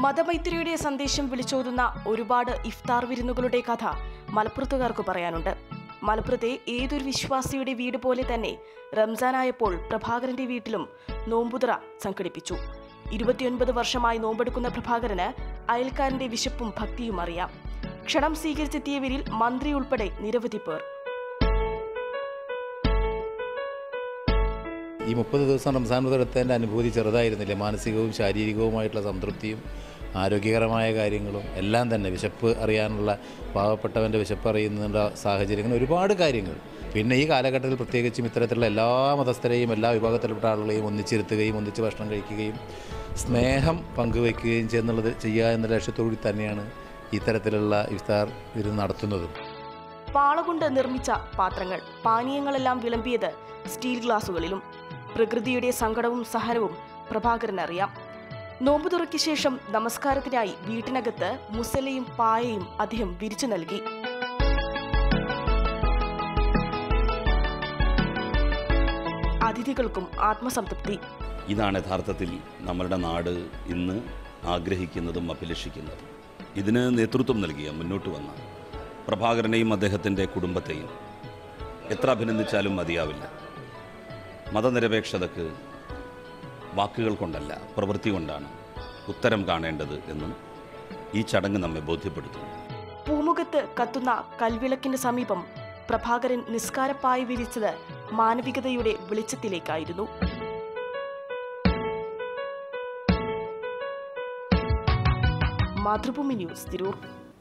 മതമൈത്രിയുടെ സന്ദേശം വിളിച്ചോതുന്ന ഒരുപാട് ഇഫ്താർ വിരുന്നുകളുടെ കഥ മലപ്പുറത്തുകാർക്ക് പറയാനുണ്ട്. മലപ്പുറത്തെ ഏതൊരു വിശ്വാസിയുടെ വീട് പോലെ തന്നെ റംസാനായപ്പോൾ പ്രഭാകരന്റെ വീട്ടിലും നോമ്പുതുറ സംഘടിപ്പിച്ചു. ഇരുപത്തിയൊൻപത് വർഷമായി നോമ്പെടുക്കുന്ന പ്രഭാകരന് അയൽക്കാരന്റെ വിശപ്പും ഭക്തിയും അറിയാം. ക്ഷണം സ്വീകരിച്ചെത്തിയവരിൽ മന്ത്രി ഉൾപ്പെടെ നിരവധി പേർ. ഈ മുപ്പത് ദിവസം റംസാൻ വ്രതത്തിന്റെ അനുഭൂതി ചെറുതായിരുന്നില്ല? മാനസികവും ശാരീരികവുമായിട്ടുള്ള സംതൃപ്തിയും ആരോഗ്യകരമായ കാര്യങ്ങളും എല്ലാം തന്നെ വിശപ്പ് അറിയാനുള്ള പാവപ്പെട്ടവന്റെ വിശപ്പ് അറിയുന്നതിന്റെ സാഹചര്യങ്ങൾ ഒരുപാട് കാര്യങ്ങൾ. പിന്നെ ഈ കാലഘട്ടത്തിൽ പ്രത്യേകിച്ചും ഇത്തരത്തിലുള്ള എല്ലാ മതസ്ഥരെയും എല്ലാ വിഭാഗത്തിൽപ്പെട്ട ആളുകളെയും ഒന്നിച്ചിരുത്തുകയും ഒന്നിച്ച് ഭക്ഷണം കഴിക്കുകയും സ്നേഹം പങ്കുവയ്ക്കുകയും ചെയ്യുന്നുള്ളത് ചെയ്യുക എന്ന ലക്ഷ്യത്തോടി തന്നെയാണ് ഇത്തരത്തിലുള്ള ഇഫ്താർ വിരുന്ന് നടത്തുന്നത്. പാളകൊണ്ട് നിർമ്മിച്ച പാത്രങ്ങൾ പാനീയങ്ങളെല്ലാം വിളമ്പിയത് സ്റ്റീൽ ഗ്ലാസുകളിലും പ്രകൃതിയുടെ സങ്കടവും സഹനവും പ്രഭാകരൻ അറിയാം നോമ്പുതുറയ്ക്ക് ശേഷം നമസ്കാരത്തിനായി വീട്ടിനകത്ത് മുസലയും പായയും അദ്ദേഹം വിരിച്ചു നൽകി. അതിഥികൾക്കും ആത്മസംതൃപ്തി. ഇതാണ് യഥാർത്ഥത്തിൽ നമ്മളുടെ നാട് ഇന്ന് ആഗ്രഹിക്കുന്നതും അഭിലഷിക്കുന്നതും. ഇതിന് നേതൃത്വം നൽകിയ മുന്നോട്ട് വന്ന പ്രഭാകരനെയും അദ്ദേഹത്തിന്റെ കുടുംബത്തെയും എത്ര അഭിനന്ദിച്ചാലും മതിയാവില്ല. മതനിരപേക്ഷതക്ക് വാക്കുകൾ കൊണ്ടല്ല പ്രവൃത്തി കൊണ്ടാണ് ഉത്തരം കാണേണ്ടത് എന്ന് ഈ ചടങ്ങ് നമ്മെ ബോധ്യപ്പെടുത്തുന്നു. പൂമുഖത്ത് കത്തുന്ന കൽവിളക്കിന് സമീപം പ്രഭാകരൻ നിസ്കാരപ്പായി വിരിച്ചത് മാനവികതയുടെ വെളിച്ചത്തിലേക്കായിരുന്നു. മാതൃഭൂമി ന്യൂസ് തിരൂർ.